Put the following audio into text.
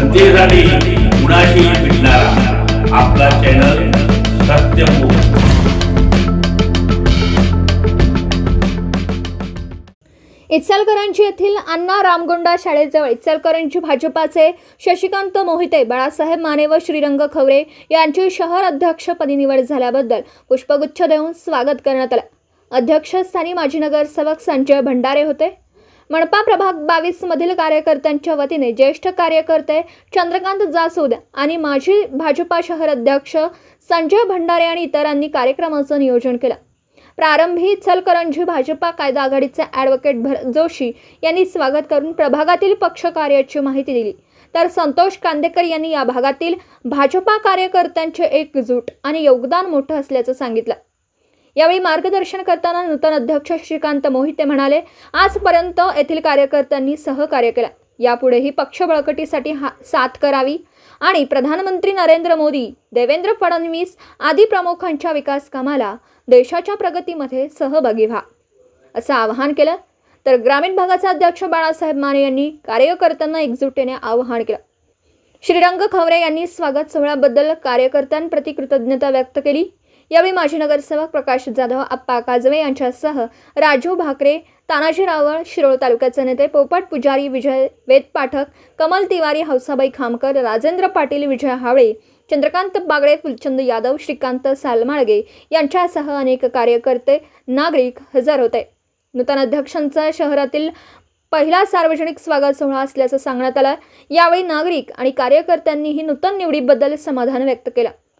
जनतेसाठी कुणाशी भेटणारा. आपला चॅनल सत्यमुख इचलकरंजी येथील अण्णा रामगोंडा शाळेजवळ इचलकरंजी भाजपाचे शशिकांत मोहिते बाळासाहेब माने व श्रीरंग खवरे यांची शहर अध्यक्षपदी निवड झाल्याबद्दल पुष्पगुच्छ देऊन स्वागत करण्यात आलं. अध्यक्षस्थानी माजी नगरसेवक संजय भंडारे होते. मनपा प्रभाग बावीस मधील कार्यकर्त्यांच्या वतीने ज्येष्ठ कार्यकर्ते चंद्रकांत जासूद आणि माजी भाजपा शहर अध्यक्ष संजय भंडारे आणि इतरांनी कार्यक्रमाचं नियोजन केलं. प्रारंभी इचलकरंजी भाजपा कायदा आघाडीचे ॲडव्होकेट भरत जोशी यांनी स्वागत करून प्रभागातील पक्ष कार्याची माहिती दिली. तर संतोष कांदेकर यांनी या भागातील भाजपा कार्यकर्त्यांचे एकजूट आणि योगदान मोठं असल्याचं सांगितलं. यावेळी मार्गदर्शन करताना नूतन अध्यक्ष श्रीकांत मोहिते म्हणाले आजपर्यंत येथील कार्यकर्त्यांनी सहकार्य केलं. यापुढेही पक्ष बळकटीसाठी हा साथ करावी आणि प्रधानमंत्री नरेंद्र मोदी देवेंद्र फडणवीस आदी प्रमुखांच्या विकास कामाला देशाच्या प्रगतीमध्ये सहभागी व्हा. असं आवाहन केलं. तर ग्रामीण भागाचे अध्यक्ष बाळासाहेब माने यांनी कार्यकर्त्यांना एकजुटीने आवाहन केलं. श्रीरंग खवरे यांनी स्वागत सोहळ्याबद्दल कार्यकर्त्यांप्रती कृतज्ञता व्यक्त केली. यावेळी माजी नगरसेवक प्रकाश जाधव आप्पा काजवे यांच्यासह राजू भाकरे तानाजी रावळ शिरोळ तालुक्याचे नेते पोपट पुजारी विजय वेद पाठक कमल तिवारी हौसाबाई खामकर राजेंद्र पाटील विजय हावळे चंद्रकांत बागडे फुलचंद यादव श्रीकांत सालमाळगे यांच्यासह अनेक कार्यकर्ते नागरिक हजर होते. नूतन अध्यक्षांचा शहरातील पहिला सार्वजनिक स्वागत सोहळा असल्याचं सांगण्यात आलं. यावेळी नागरिक आणि कार्यकर्त्यांनीही नूतन निवडीबद्दल समाधान व्यक्त केलं.